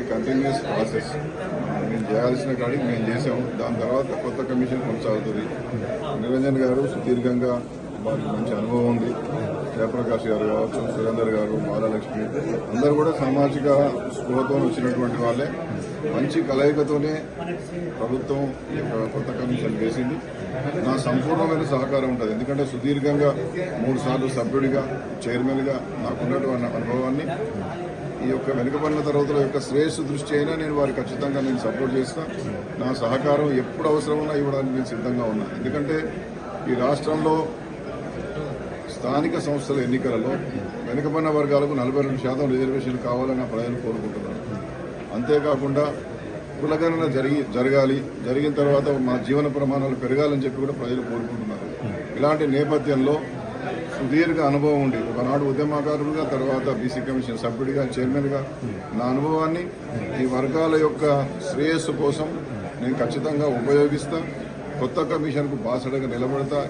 Continuous process మేము చేయాల్సిన కాడికి మేము చేసాము. దాని తర్వాత కొత్త కమిషన్ కొనసాగుతుంది. నిరంజన్ గారు సుదీర్ఘంగా వారికి మంచి అనుభవం ఉంది. జయప్రకాష్ గారు కావచ్చు సురేందర్ గారు బాలలక్ష్మి అందరూ కూడా సామాజిక స్పృహతో వచ్చినటువంటి వాళ్ళే. మంచి కలయికతోనే ప్రభుత్వం ఈ యొక్క కొత్త కమిషన్ వేసింది. నా సంపూర్ణమైన సహకారం ఉంటుంది. ఎందుకంటే సుదీర్ఘంగా మూడు సార్లు సభ్యుడిగా చైర్మన్గా నాకున్నటువంటి అనుభవాన్ని ఈ యొక్క వెనుకబడిన తరగతుల యొక్క శ్రేయస్సు దృష్టి అయినా నేను వారికి ఖచ్చితంగా నేను సపోర్ట్ చేస్తా. నా సహకారం ఎప్పుడు అవసరం ఉన్నా ఇవ్వడానికి నేను సిద్ధంగా ఉన్నా. ఎందుకంటే ఈ రాష్ట్రంలో స్థానిక సంస్థల ఎన్నికలలో వెనుకబడిన వర్గాలకు నలభై రెండు శాతం రిజర్వేషన్ కావాలని నా ప్రజలు కోరుకుంటున్నారు. అంతేకాకుండా కులగణన జరిగి జరగాలి. జరిగిన తర్వాత మా జీవన ప్రమాణాలు పెరగాలని చెప్పి కూడా ప్రజలు కోరుకుంటున్నారు. ఇలాంటి నేపథ్యంలో సుదీర్ఘ అనుభవం ఉండి ఒకనాడు ఉద్యమకారులుగా తర్వాత బీసీ కమిషన్ సభ్యుడిగా చైర్మన్గా నా అనుభవాన్ని ఈ వర్గాల యొక్క శ్రేయస్సు కోసం నేను ఖచ్చితంగా ఉపయోగిస్తా కొత్త కమిషన్కు బాసడగా నిలబడతా.